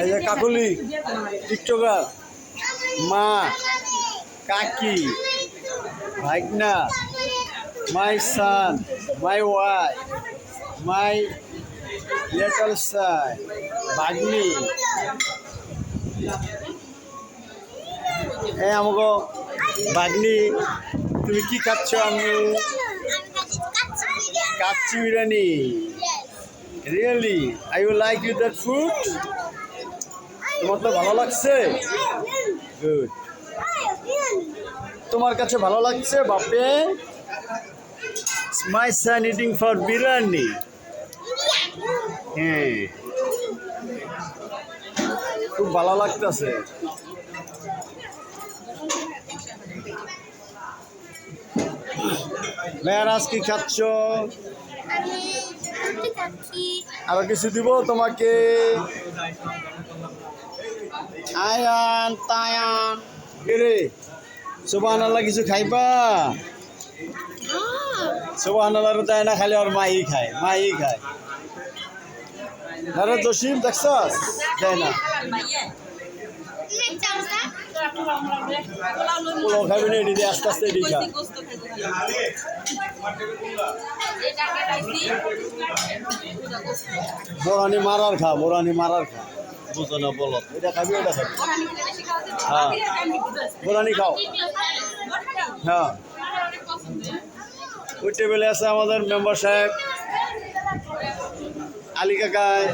এই যে কাকুলি, টিকটকার, মা, কাকি, ভাইগনা, মাই সান, মাই ওয়াইফ মাই লিটল সাই, ভাগ্নি এই আমাকে ভাগ্নি তুমি কি খাচ্ছ আমি? Kacchi biryani. Really I you like you that food তোমার তো ভালো লাগছে? গুড তোমার কাছে ভালো লাগছে? বাপে। My son eating for biryani. হ্যাঁ। খুব ভালো লাগতেছে। মেয়ারাজ কি খাচ্ছ? আরও কিছু দিব তোমাকে? আয়ান তায়ান। রে সুবাহ আল্লাহ কিছু খাইবা? সুবাহ আল্লাহ দেয় না খালি আর মাই খায় মাই খায়। আরে জসিম দেখছ দেয় না। পোলাও খাবি না এটি আস্তে আস্তে এটি খা বোরানি মারার খা বোরানি মারার খা বুঝো না বলো এটা খাবি এটা খাবি হ্যাঁ বোরানি খাও হ্যাঁ। ওই টেবিলে আছে আমাদের মেম্বার সাহেব। আলী কাকায়।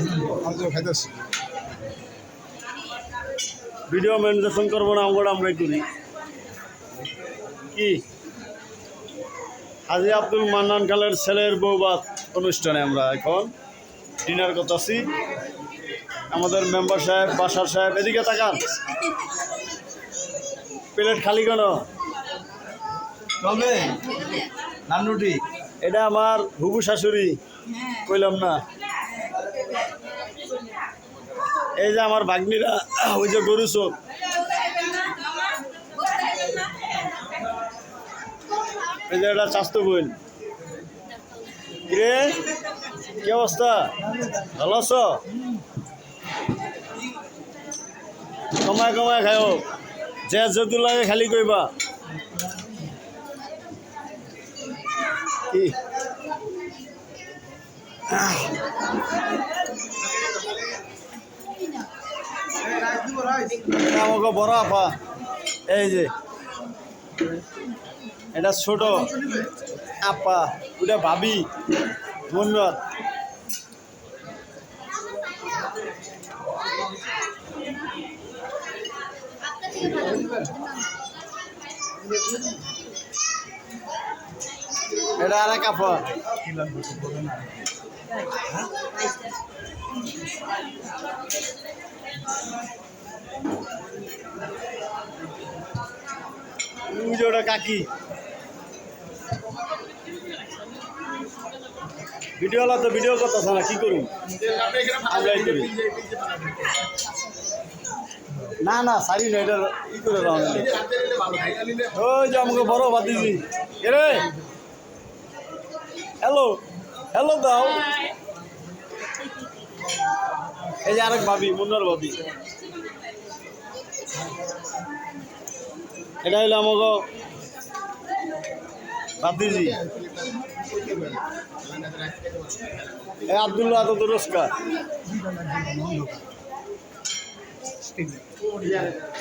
ভিডিও ম্যানেজেশন করব না আমরা আমরাই করি। কি? হাজি আব্দুল মান্নান খালের ছেলের বৌবাত অনুষ্ঠানে আমরা এখন ডিনার করতেছি। আমাদের মেম্বার সাহেব বাসার সাহেব এদিকে তাকান। প্লেট খালি কেন? কবে? নানুটি এটা আমার হুবু শাশুড়ি কইলাম না। এই যে আমার ভাগ্নিরা ওই যে গরু চোখ। এটা স্বাস্থ্য বোন রে কি অবস্থা? ভালো আছো? কমায় কমায় খাও যে যদু লাগে খালি কইবা কি? আমাকে বড় আপা। এই যে, এটা ছোট আপা, ওটা ভাবি ধন্যবাদ এটা আর এক আপা। যে ওটা কাকি। ভিডিওলা তো ভিডিও করতেছে না, কি করুন না না, সারি না, এটা ই করে দাও। ওই যে আমাকে বড় বাতিজি এরে! হ্যালো হ্যালো দাও। এই যে আরেক ভাবি, মুন্নার ভাবি। এটা হলো আমাকে বাতিজি। এ আবদুল্লাহ তো তুরস্কার।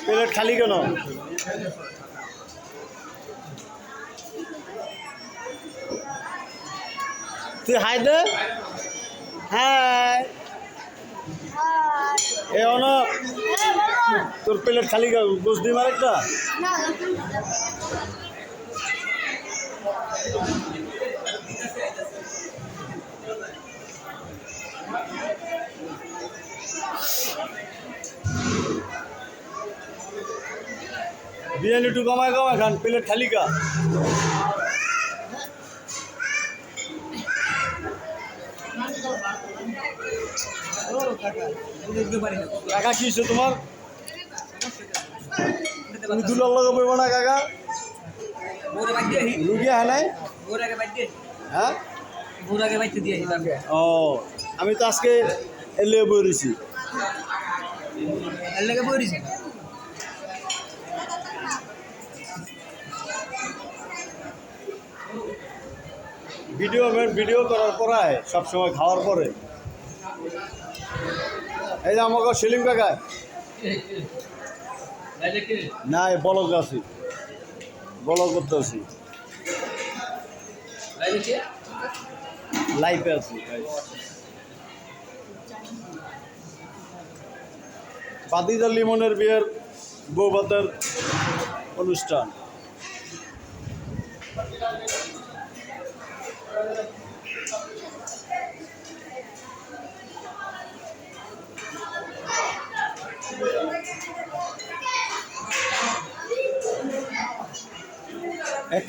প্লেট খালি কেন? তুই হাই দে। হ্যাঁ এ অন তোর প্লেট খালি বুঝ দিম আরেকটা। বিরিয়ানি একটু কমায় কমায় খান প্লেট খালি কা কাকা কি হয়েছে তোমার তুমি দুলার লগে বইব না কাকা? রুগী হ্যাঁ নাই? হ্যাঁ? ও আমি তো আজকে এলে বইছি ভিডিও ভিডিও করার পরে সবসময় খাওয়ার পরে। এই যে আমাকে সেলিম কাকা। না বলক আছি। বলক করতে আছি। লাইফে আছি বাদিদা লিমনের বিয়ের বৌভাতের অনুষ্ঠান।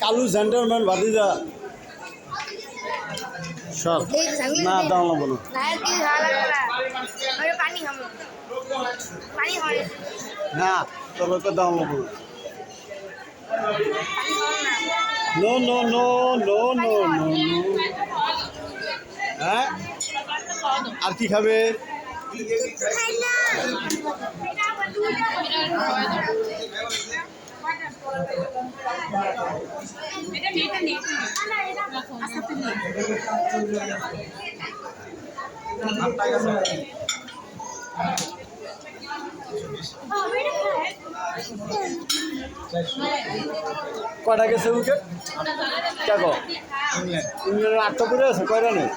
কালু জেন্টারম্যান ভাতিজা। সব। না দাম নেব না লাইট কি ঝালা গলা আরে পানি খাব। পানি খাবে। না তবে তো দাম নেব না। না no no no no no হ্যাঁ? আর কি খাবে? খাই না। কয়টা গেছে উইকেট? দেখো ইংল্যান্ডের আটটা আছে কয়টা নেই?